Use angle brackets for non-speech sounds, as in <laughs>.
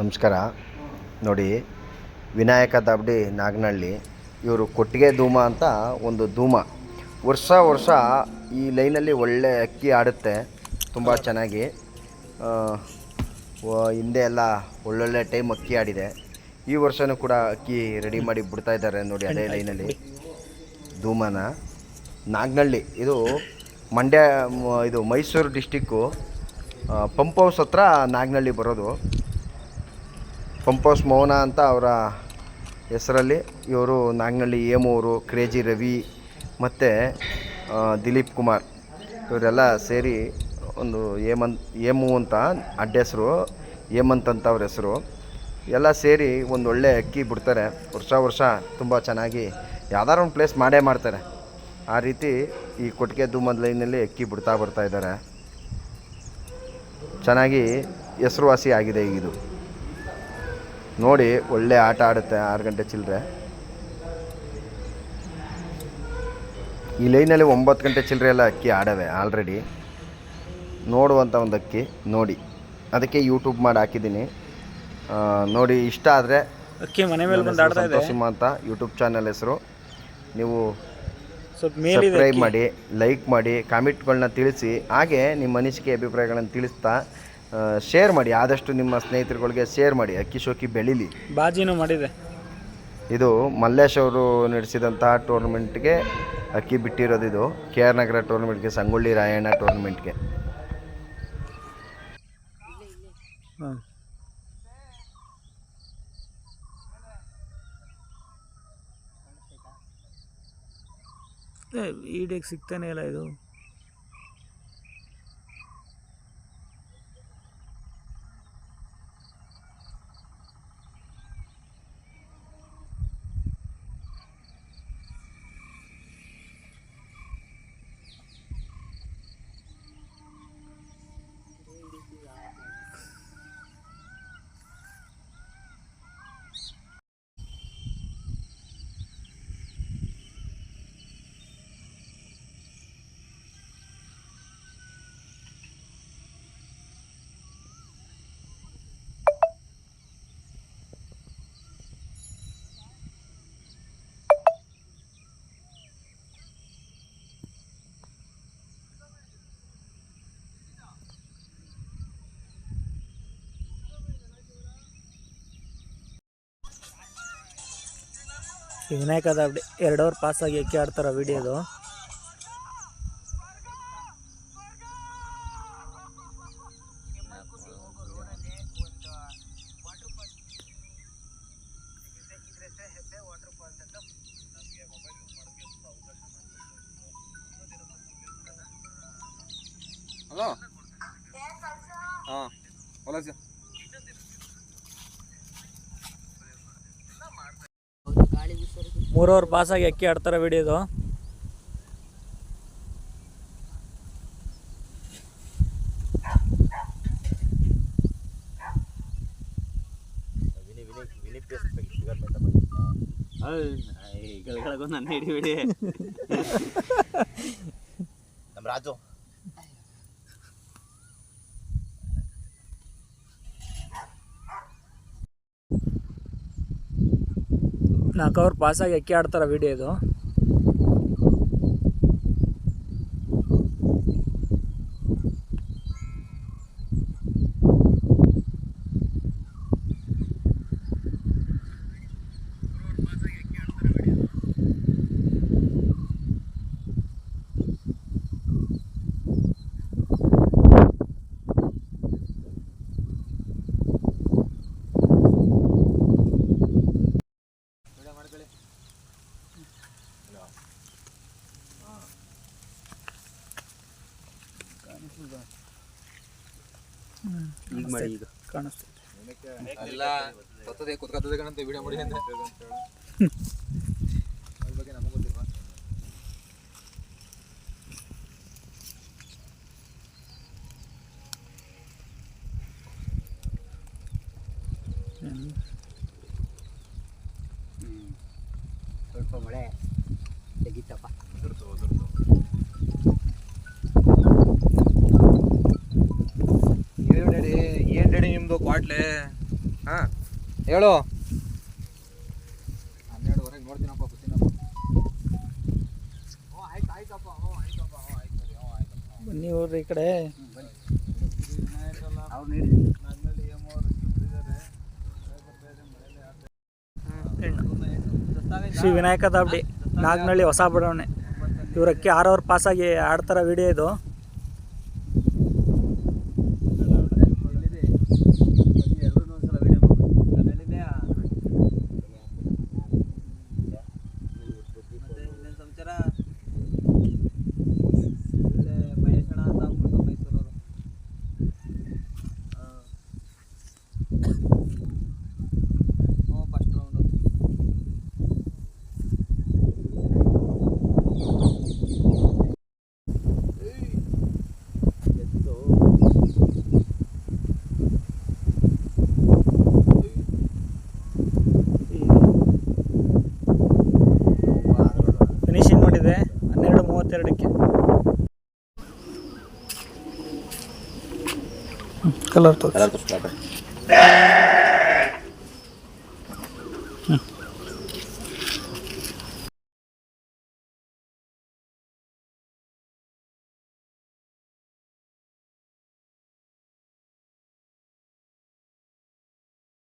ನಮಸ್ಕಾರ. ನೋಡಿ ವಿನಾಯಕ ದಾಬಡಿ ನಾಗನಹಳ್ಳಿ ಇವರು ಕೊಟ್ಟಿಗೆ ಧೂಮ ಅಂತ ಒಂದು ಧೂಮ. ವರ್ಷ ವರ್ಷ ಈ ಲೈನಲ್ಲಿ ಒಳ್ಳೆ ಅಕ್ಕಿ ಆಡುತ್ತೆ ತುಂಬ ಚೆನ್ನಾಗಿ. ಹಿಂದೆ ಎಲ್ಲ ಒಳ್ಳೊಳ್ಳೆ ಟೈಮ್ ಅಕ್ಕಿ ಆಡಿದೆ. ಈ ವರ್ಷವೂ ಕೂಡ ಅಕ್ಕಿ ರೆಡಿ ಮಾಡಿ ಬಿಡ್ತಾ ಇದ್ದಾರೆ ನೋಡಿ ಅದೇ ಲೈನಲ್ಲಿ ಧೂಮನ. ನಾಗನಹಳ್ಳಿ ಇದು ಮಂಡ್ಯ ಇದು ಮೈಸೂರು ಡಿಸ್ಟಿಕ್ಕು ಪಂಪ್ ಹೌಸ್ ಹತ್ರ ನಾಗನಹಳ್ಳಿ ಬರೋದು. ಹೌಸ್ ಮೌನ ಅಂತ ಅವರ ಹೆಸರಲ್ಲಿ ಇವರು ನಾಗನಹಳ್ಳಿ ಹೇಮೂರು, ಕ್ರೇಜಿ ರವಿ ಮತ್ತು ದಿಲೀಪ್ ಕುಮಾರ್. ಇವರೆಲ್ಲ ಸೇರಿ ಒಂದು ಹೇಮಂತ್ ಏಮು ಅಂತ ಅಡ್ಡ ಹೆಸರು, ಹೇಮಂತ್ ಅಂತ ಅವ್ರ ಹೆಸರು. ಎಲ್ಲ ಸೇರಿ ಒಂದು ಒಳ್ಳೆ ಅಕ್ಕಿ ಬಿಡ್ತಾರೆ. ವರ್ಷ ವರ್ಷ ತುಂಬ ಚೆನ್ನಾಗಿ ಯಾವ್ದಾರು ಒಂದು ಪ್ಲೇಸ್ ಮಾಡೇ ಮಾಡ್ತಾರೆ. ಆ ರೀತಿ ಈ ಕೊಟ್ಟಿಗೆ ಧೂಮದ ಲೈನಲ್ಲಿ ಅಕ್ಕಿ ಬಿಡ್ತಾ ಬರ್ತಾ ಇದ್ದಾರೆ. ಚೆನ್ನಾಗಿ ಹೆಸರುವಾಸಿ ಆಗಿದೆ ಇದು. ನೋಡಿ ಒಳ್ಳೆ ಆಟ ಆಡುತ್ತೆ ಆರು ಗಂಟೆ ಚಿಲ್ಲರೆ ಈ ಲೈನಲ್ಲಿ ಒಂಬತ್ತು ಗಂಟೆ ಚಿಲ್ಲರೆ ಎಲ್ಲ ಅಕ್ಕಿ ಆಡವೆ ಆಲ್ರೆಡಿ ನೋಡುವಂಥ ಒಂದು ಅಕ್ಕಿ ನೋಡಿ. ಅದಕ್ಕೆ ಯೂಟ್ಯೂಬ್ ಮಾಡಿ ಹಾಕಿದ್ದೀನಿ. ನೋಡಿ ಇಷ್ಟ ಆದರೆ ಅಕ್ಕಿ ಮನೆ ಮೇಲೆ ಬಂದು ಆಡ್ತಾ ಇದೆ? ಸಂತೋಷಿಮ ಅಂತ ಯೂಟ್ಯೂಬ್ ಚಾನಲ್ ಹೆಸರು. ನೀವು ಸಬ್ಸ್ಕ್ರೈಬ್ ಮಾಡಿ ಲೈಕ್ ಮಾಡಿ ಕಾಮೆಂಟ್ಗಳನ್ನ ತಿಳಿಸಿ. ಹಾಗೆ ನಿಮ್ಮ ಅನಿಸಿಕೆ ಅಭಿಪ್ರಾಯಗಳನ್ನು ತಿಳಿಸ್ತಾ ಶೇರ್ ಮಾಡಿ ಆದಷ್ಟು ನಿಮ್ಮ ಸ್ನೇಹಿತರುಗಳಿಗೆ ಶೇರ್ ಮಾಡಿ ಅಕ್ಕಿ ಶೋಕಿ ಬೆಳೀಲಿ. ಬಾಜಿನೂ ಮಾಡಿದೆ. ಇದು ಮಲ್ಲೇಶ್ ಅವರು ನಡೆಸಿದಂತಹ ಟೂರ್ನಮೆಂಟ್ಗೆ ಅಕ್ಕಿ ಬಿಟ್ಟಿರೋದು ಇದು. ಕೆ ಆರ್ ನಗರ ಟೂರ್ನಮೆಂಟ್ಗೆ ಸಂಗೊಳ್ಳಿ ರಾಯಣ್ಣ ಟೂರ್ನಮೆಂಟ್ಗೆ ಈಡಿಗೆ ಸಿಗ್ತಾನೆ ಇಲ್ಲ ಇದು? ಈ ವಿನಾಯಕದ ಅಪ್ಡೆ ಎರಡು ಅವರ್ ಪಾಸ್ ಆಗಿ ಅಕ್ಕಿ ಆಡ್ತಾರ ವಿಡಿಯೋದು ಹಲೋ ಹಾಂ बोला सर ಮೂರು ಅವರ್ ಪಾಸ್ ಆಗಿ ಅಕ್ಕಿ ಆಡ್ತಾರ ಬಿಡಿದು ನನ್ನ ಹಿಡಿಬಿಡಿ <laughs> ನಮ್ಮ ರಾಜು. ನಾಲ್ಕು ಅವರ್ ಪಾಸಾಗಿ ಅಕ್ಕಿ ಆಡ್ತಾರ ವಿಡಿಯೋದು ಈಗ ಮಾಡಿ ಈಗ ಕಾಣಿಸ್ತದೆ ಕುತ್ಕತ್ತದೆ ಕಣಂತ ವಿಡಿಯೋ ಮಾಡಿ ಅಂತ ಅದ್ರ ಬಗ್ಗೆ ನಮಗೆ ಗೊತ್ತಿಲ್ವಾ ಸ್ವಲ್ಪ ಹಾ. ಹೇಳು. ಹನ್ನೆರಡುವರೆಗೆ ನೋಡ್ತೀನಪ್ಪ ಬರ್ತೀನಪ್ಪ ಹ್ಞೂ ಆಯ್ತು ಆಯ್ತಪ್ಪ ಹ್ಞೂ ಆಯ್ತಪ್ಪ ಹ್ಞೂ ಆಯ್ತು ಸರಿ ಹ್ಞೂ ಆಯ್ತಪ್ಪ. ಬನ್ನಿ ಹೋಗ್ರಿ ಈ ಕಡೆ. ಅವ್ರು ನೀಡಿ ಶ್ರೀ ವಿನಾಯಕ ದಾಬ್ಡಿ ನಾಗನಹಳ್ಳಿ ಹೊಸ ಬಡಾವಣೆ ಇವ್ರಕ್ಕೆ ಆರು ಆರು ಅವರ್ ಪಾಸಾಗಿ ಆಡ್ತಾರ ವಿಡಿಯೋ ಇದು. ಮಾಡಿದೆ. ಹನ್ನೆರಡು ಮೂವತ್ತೆರಡಕ್ಕೆ. ಕಲರ್ ತೋರಿಸಿ.